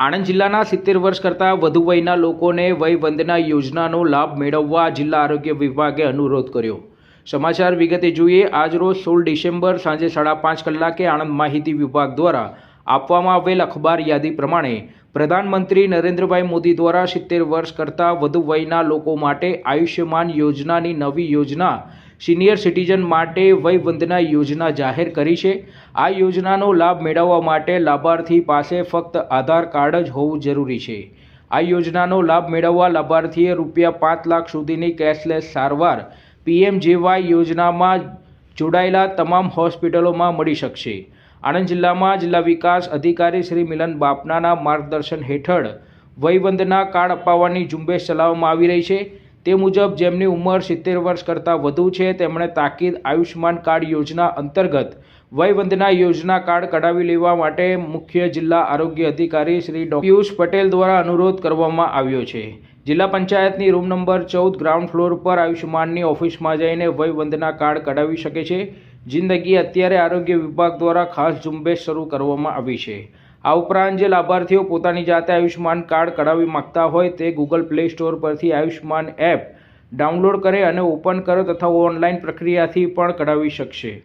આણંદ જિલ્લાના સિત્તેર વર્ષ કરતાં વધુ વયના લોકોને વય વંદના યોજનાનો લાભ મેળવવા જિલ્લા આરોગ્ય વિભાગે અનુરોધ કર્યો. સમાચાર વિગતે જોઈએ આજરોજ સોળ ડિસેમ્બર સાંજે સાડા પાંચ કલાકે આણંદ માહિતી વિભાગ દ્વારા આપવામાં આવેલ અખબાર યાદી પ્રમાણે પ્રધાનમંત્રી નરેન્દ્રભાઈ મોદી દ્વારા સિત્તેર વર્ષ કરતાં વધુ વયના લોકો માટે આયુષ્યમાન યોજનાની નવી યોજના સિનિયર સિટીઝન માટે વયવંદના યોજના જાહેર કરી છે. આ યોજનાનો લાભ મેળવવા માટે લાભાર્થી પાસે ફક્ત આધાર કાર્ડ જ હોવું જરૂરી છે. આ યોજનાનો લાભ મેળવવા લાભાર્થીએ રૂપિયા પાંચ લાખ સુધીની કેશલેસ સારવાર, પીએમજેવાય યોજનામાં જોડાયેલા તમામ હોસ્પિટલોમાં મળી શકશે. આણંદ જિલ્લામાં જિલ્લા વિકાસ અધિકારી શ્રી મિલન બાપનાના માર્ગદર્શન હેઠળ વયવંદના કાર્ડ અપાવવાની ઝુંબેશ ચલાવવામાં આવી રહી છે. તે મુજબ જેમની ઉંમર સિત્તેર વર્ષ કરતાં વધુ છે, તેમણે તાકીદ આયુષ્યમાન કાર્ડ યોજના અંતર્ગત વયવંદના યોજના કાર્ડ કઢાવી લેવા માટે મુખ્ય જિલ્લા આરોગ્ય અધિકારી શ્રી પિયુષ પટેલ દ્વારા અનુરોધ કરવામાં આવ્યો છે. જિલ્લા પંચાયતની રૂમ નંબર ચૌદ ગ્રાઉન્ડ ફ્લોર પર આયુષ્યમાનની ઓફિસમાં જઈને વયવંદના કાર્ડ કઢાવી શકે છે. જિંદગી અત્યારે આરોગ્ય વિભાગ દ્વારા ખાસ ઝુંબેશ શરૂ કરવામાં આવી છે. આ ઉપરાંત જે લાભાર્થીઓ પોતાની જાતે આયુષ્યમાન કાર્ડ કઢાવી માગતા હોય તે ગૂગલ પ્લે સ્ટોર પરથી આયુષ્યમાન એપ ડાઉનલોડ કરે અને ઓપન કરે તથા ઓનલાઈન પ્રક્રિયાથી પણ કઢાવી શકશે.